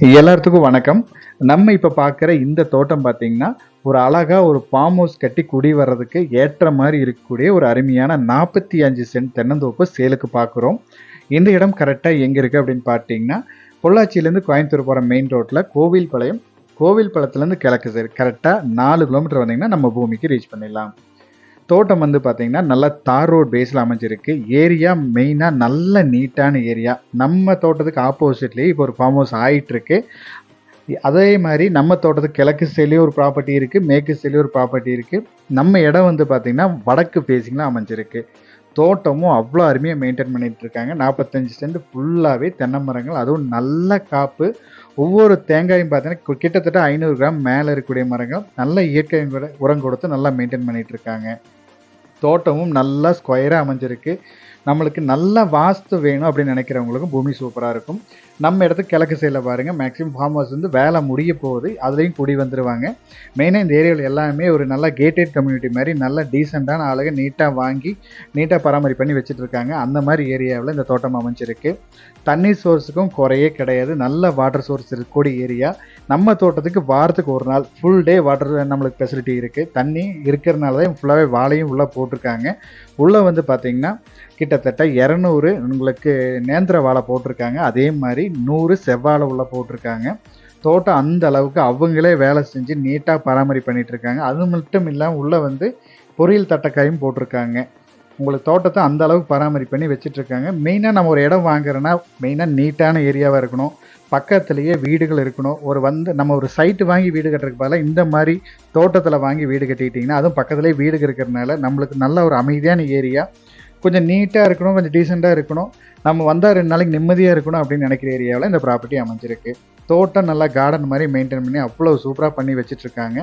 எல்லாத்துக்கும் வணக்கம். நம்ம இப்போ பார்க்குற இந்த தோட்டம் பார்த்தீங்கன்னா ஒரு அழகா ஒரு ஃபார்ம் ஹவுஸ் கட்டி குடி வர்றதுக்கு ஏற்ற மாதிரி இருக்கக்கூடிய ஒரு அருமையான நாற்பத்தி அஞ்சு சென்ட் தென்னந்தோப்பு சேலுக்கு பார்க்குறோம் இந்த இடம் கரெக்டாக எங்கே இருக்குது அப்படின்னு பார்த்தீங்கன்னா பொள்ளாச்சியிலேருந்து கோயம்புத்தூர் போகிற மெயின் ரோட்டில் கோவில் கோவில்பாளையத்துலேருந்து கிழக்கு சைடு கரெக்டாக நாலு கிலோமீட்டர் வந்தீங்கன்னா நம்ம பூமிக்கு ரீச் பண்ணிடலாம். தோட்டம் வந்து பார்த்தீங்கன்னா நல்லா தார் ரோட் பேஸில் அமைஞ்சிருக்கு. ஏரியா மெயினாக நல்ல நீட்டான ஏரியா. நம்ம தோட்டத்துக்கு ஆப்போசிட்லேயே இப்போ ஒரு ஃபார்ம் ஹவுஸ் ஆகிட்டுருக்கு அதே மாதிரி நம்ம தோட்டத்துக்கு கிழக்கு சைட்லேயும் ஒரு ப்ராப்பர்ட்டி இருக்குது மேற்கு சைட்லேயும் ஒரு ப்ராப்பர்ட்டி இருக்குது நம்ம இடம் வந்து பார்த்திங்கன்னா வடக்கு ஃபேஸிங்கில் அமைஞ்சிருக்கு. தோட்டமும் அவ்வளோ அருமையாக மெயின்டைன் பண்ணிகிட்டு இருக்காங்க. நாற்பத்தஞ்சு சென்ட் ஃபுல்லாகவே தென்னை மரங்கள் அதுவும் நல்ல காப்பு. ஒவ்வொரு தேங்காயும் பார்த்தீங்கன்னா கிட்டத்தட்ட ஐநூறு கிராம் மேலே இருக்கக்கூடிய மரங்கள். நல்ல இயற்கை உரம் கொடுத்து நல்லா மெயின்டைன் பண்ணிகிட்டு இருக்காங்க. தோட்டமும் நல்லா ஸ்கொயராக அமைஞ்சிருக்கு. நம்மளுக்கு நல்ல வாஸ்து வேணும் அப்படின்னு நினைக்கிறவங்களுக்கும் பூமி சூப்பராக இருக்கும். நம்ம இடத்துக்கு கிழக்கு சைடில் பாருங்கள் மேக்ஸிமம் ஃபார்ம் ஹவுஸ் வந்து வேலை முடிய போகுது அதுலேயும் குடி வந்துடுவாங்க மெயினாக இந்த ஏரியாவில் எல்லாமே ஒரு நல்ல கேட்டட் கம்யூனிட்டி மாதிரி நல்ல டீசெண்டான ஆளுங்க நீட்டாக வாங்கி நீட்டாக பராமரிப்பு பண்ணி வச்சுட்டு இருக்காங்க. அந்த மாதிரி ஏரியாவில் இந்த தோட்டம் அமைஞ்சிருக்கு. தண்ணி சோர்ஸுக்கும் குறையே கிடையாது. நல்ல வாட்டர் சோர்ஸ் இருக்கக்கூடிய ஏரியா. நம்ம தோட்டத்துக்கு வாரத்துக்கு ஒரு நாள் ஃபுல் டே வாட்டர் நம்மளுக்கு ஃபெசிலிட்டி இருக்குது தண்ணி இருக்கிறனால தான் ஃபுல்லாகவே வாழையும் உள்ளே போட்டிருக்காங்க. உள்ளே வந்து பார்த்திங்கன்னா கிட்டத்தட்ட இரநூறு உங்களுக்கு நேந்திர வாழை போட்டிருக்காங்க. அதே மாதிரி நூறு செவ்வாழை உள்ள போட்டிருக்காங்க. தோட்டம் அந்த அளவுக்கு அவங்களே வேலை செஞ்சு நீட்டாக பராமரிப்பு பண்ணிட்டு இருக்காங்க. அது மட்டும் இல்லாமல் உள்ளே வந்து பொரியல் தட்டக்காயும் போட்டிருக்காங்க. உங்களுக்கு தோட்டத்தை அந்த அளவுக்கு பராமரிப்பு பண்ணி வச்சிட்ருக்காங்க மெயினாக நம்ம ஒரு இடம் வாங்குறோன்னா மெயினாக நீட்டான ஏரியாவாக இருக்கணும். பக்கத்துலேயே வீடுகள் இருக்கணும். ஒரு வந்து நம்ம ஒரு சைட்டு வாங்கி வீடு கட்டுறதுக்கு பதிலாக இந்த மாதிரி தோட்டத்தில் வாங்கி வீடு கட்டிக்கிட்டிங்கன்னா அதுவும் பக்கத்துலேயே வீடு இருக்கிறதுனால நம்மளுக்கு நல்ல ஒரு அமைதியான ஏரியா கொஞ்சம் நீட்டாக இருக்கணும் கொஞ்சம் டீசெண்டாக இருக்கணும். நம்ம வந்தால் ரெண்டு நாளைக்கு நிம்மதியாக இருக்கணும் அப்படின்னு நினைக்கிற ஏரியாவில் இந்த ப்ராப்பர்ட்டி அமைஞ்சிருக்கு. தோட்டம் நல்லா கார்டன் மாதிரி மெயின்டைன் பண்ணி அவ்வளோ சூப்பராக பண்ணி வச்சிட்ருக்காங்க.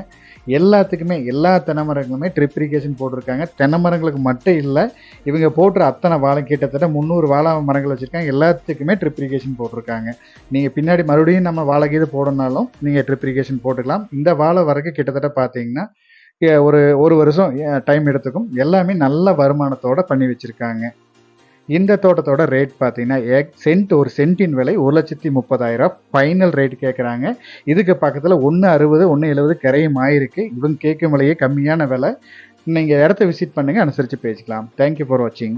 எல்லாத்துக்குமே எல்லா தென்னை மரங்களுமே ட்ரிப் இரிகேஷன் போட்டிருக்காங்க. தென்னை மரங்களுக்கு மட்டும் இல்லை இவங்க போட்டுற அத்தனை வாழை கிட்டத்தட்ட முந்நூறு வாழை மரங்கள் வச்சுருக்காங்க. எல்லாத்துக்குமே ட்ரிப் இரிகேஷன் போட்டிருக்காங்க. நீங்கள் பின்னாடி மறுபடியும் நம்ம வாழை கீது போடணுனாலும் நீங்கள் ட்ரிப் இரிகேஷன் போட்டுக்கலாம். இந்த வாழை வரைக்கும் கிட்டத்தட்ட பார்த்தீங்கன்னா ஒரு ஒரு வருஷம் டைம் எடுத்துக்கும். எல்லாமே நல்ல வருமானத்தோடு பண்ணி வச்சுருக்காங்க. இந்த தோட்டத்தோட ரேட் பார்த்தீங்கன்னா எக் சென்ட் ஒரு சென்ட்டின் விலை ஒரு லட்சத்தி முப்பதாயிரம். ஃபைனல் ரேட் கேட்குறாங்க இதுக்கு பக்கத்தில் ஒன்று அறுபது ஒன்று எழுபது கரையும் ஆயிருக்கு. இவங்க கேட்கும் விலையே கம்மியான விலை. நீங்கள் இடத்த விசிட் பண்ணுங்கள் அனுசரித்து பேசிக்கலாம். தேங்க்யூ ஃபார் வாட்சிங்